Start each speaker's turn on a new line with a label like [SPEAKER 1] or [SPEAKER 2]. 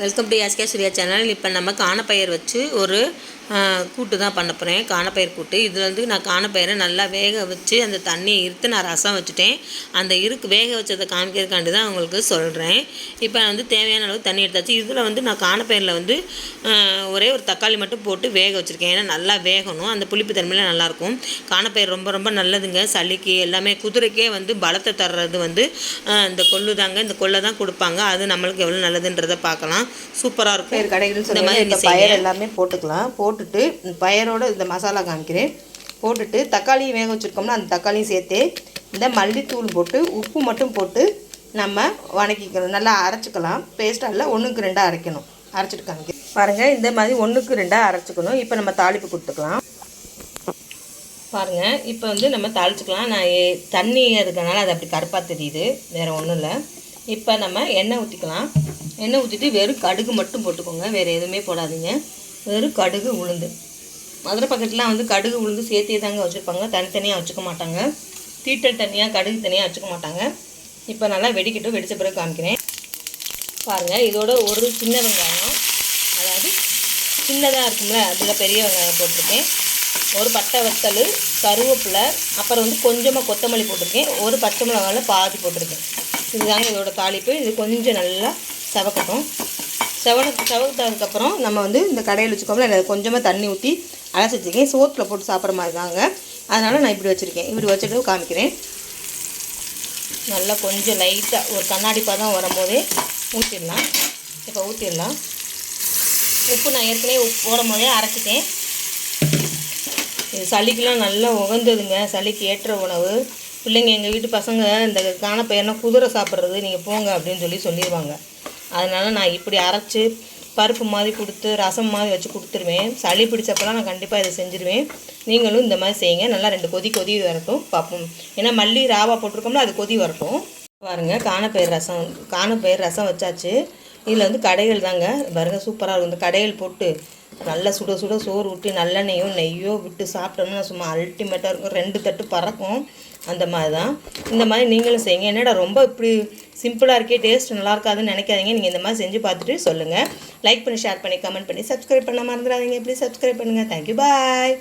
[SPEAKER 1] Welcome to SK Surya channel இப்போ நம்ம காணப்பயிர் வச்சு ஒரு கூட்டு தான் பண்ண போகிறேன் காணப்பயிர் கூட்டு. இதில் வந்து நான் காணப்பயிரை நல்லா வேக வச்சு அந்த தண்ணியை இருத்து நான் ரசம் வச்சுட்டேன். அந்த இருக்கு வேக வச்சதை காமிக்கிறதுக்காண்டி தான் உங்களுக்கு சொல்கிறேன் இப்போ வந்து தேவையான அளவு தண்ணி எடுத்தாச்சு. இதில் வந்து நான் காணப்பயிரில் வந்து ஒரே ஒரு தக்காளி மட்டும் போட்டு வேக வச்சுருக்கேன். ஏன்னா நல்லா வேகணும். அந்த புளிப்பு தன்மையில் நல்லாயிருக்கும் காணப்பயிர் ரொம்ப ரொம்ப நல்லதுங்க. சளிக்கு எல்லாமே குதிரைக்கே வந்து பலத்தை தர்றது வந்து இந்த கொள்ளு தாங்க இந்த கொள்ளை தான் கொடுப்பாங்க. அது நம்மளுக்கு எவ்வளோ நல்லதுன்றதை பார்க்கலாம். சூப்பராக இருக்கும்.
[SPEAKER 2] பயிர் கடைகள்னு
[SPEAKER 1] இந்த மாதிரி
[SPEAKER 2] இந்த பயிர் எல்லாமே போட்டுக்கலாம். போட்டுட்டு பயரோட இந்த மசாலா காமிக்கிறேன். போட்டுட்டு தக்காளியும் வேக வச்சுருக்கோம்னா அந்த தக்காளியும் சேர்த்து இந்த மல்லித்தூள் போட்டு உப்பு மட்டும் போட்டு நம்ம வணக்கிக்கணும். நல்லா அரைச்சிக்கலாம். பேஸ்ட்டாக இல்லை ஒன்றுக்கு ரெண்டாக அரைக்கணும். அரைச்சிட்டு காமிக்கிறேன். பாருங்கள் இந்த மாதிரி ஒன்றுக்கு ரெண்டாக அரைச்சிக்கணும். இப்போ நம்ம தாளிப்பு கொடுத்துக்கலாம். பாருங்கள் இப்போ வந்து நம்ம தாளிச்சுக்கலாம். நான் தண்ணி இருக்கனால அது அப்படி கருப்பாக தெரியுது. வேறு ஒன்றும் இல்லை. இப்போ நம்ம எண்ணெய் ஊற்றிக்கலாம் எண்ணெய் ஊற்றிட்டு வெறும் கடுகு மட்டும் போட்டுக்கோங்க. வேறு எதுவுமே போடாதீங்க. வெறும் கடுகு உளுந்து. மதுரை பக்கத்துலாம் வந்து கடுகு உளுந்து சேர்த்தே தாங்க வச்சுருப்பாங்க. தனித்தனியாக வச்சுக்க மாட்டாங்க. தீட்டல் தனியாக கடுகு தனியாக வச்சுக்க மாட்டாங்க. இப்போ நல்லா வெடிக்கட்டும். வெடித்த பிறகு காமிக்கிறேன். பாருங்கள் இதோட ஒரு சின்ன வெங்காயம். அதாவது சின்னதாக இருக்கும்ல அதில் பெரிய வெங்காயம் போட்டிருக்கேன். ஒரு பட்டை வத்தல் கருவேப்பிலை அப்புறம் வந்து கொஞ்சமாக கொத்தமல்லி போட்டிருக்கேன். ஒரு பச்சை மிளகாவில் பாதி போட்டிருக்கேன். இதுதாங்க இதோட தாளிப்பு. இது கொஞ்சம் நல்லா செவக்கட்டும். செவனுக்கு செவக்கிட்டதுக்கப்புறம் நம்ம வந்து இந்த கடையில் வச்சுக்கோம்ல கொஞ்சமாக தண்ணி ஊற்றி அலசி வச்சுருக்கேன் சோத்தில் போட்டு சாப்பிட்ற மாதிரி தாங்க அதனால் நான் இப்படி வச்சுருக்கேன். இப்படி வச்சுட்டு காமிக்கிறேன். நல்லா கொஞ்சம் லைட்டாக ஒரு கண்ணாடி பதம் வரும்போதே ஊற்றிடலாம் இப்போ ஊற்றிடலாம் உப்பு நான் ஏற்கனவே உப்பு போடும் போதே அரைச்சிட்டேன். இது சளிக்கெலாம் நல்லா உகந்ததுங்க. சளிக்கு ஏற்ற உணவு. பிள்ளைங்க எங்கள் வீட்டு பசங்க இந்த காணப்பையனா குதிரை சாப்பிட்றது நீங்கள் போங்க அப்படின்னு சொல்லி சொல்லிடுவாங்க அதனால் நான் இப்படி அரைச்சி பருப்பு மாதிரி கொடுத்து ரசம் மாதிரி வச்சு கொடுத்துருவேன். சளி பிடிச்சப்பெல்லாம் நான் கண்டிப்பாக இதை செஞ்சுருவேன். நீங்களும் இந்த மாதிரி செய்யுங்க. நல்லா ரெண்டு கொதி கொதி வரட்டும். பார்ப்போம். ஏன்னா மல்லி ராவா போட்டிருக்கோம்ல அது கொதி வரட்டும். பாருங்கள் காணப்பயிர் ரசம் காணப்பயிர் ரசம் வச்சாச்சு. இதில் வந்து கடைகள் தாங்க. பாருங்கள் சூப்பராக இருக்கும். இந்த கடைகள் போட்டு நல்லா சுட சுட சோறு விட்டு நல்லெண்ணெயோ நெய்யோ விட்டு சாப்பிட்டோம்னா சும்மா அல்டிமேட்டாக இருக்கும். ரெண்டு தட்டு பறக்கும். அந்த மாதிரி தான் இந்த மாதிரி நீங்களும் செய்யுங்க. என்னடா ரொம்ப இப்படி சிம்பிளாக இருக்கே டேஸ்ட் நல்லா இருக்காதுன்னு நினைக்காதீங்க. நீங்கள் இந்த மாதிரி செஞ்சு பார்த்துட்டு சொல்லுங்கள் லைக் பண்ணி ஷேர் பண்ணி கமெண்ட் பண்ணி சப்ஸ்கிரைப் பண்ண மறந்துடாதீங்க. ப்ளீஸ் சப்ஸ்கிரைப் பண்ணுங்கள் தேங்க்யூ பாய்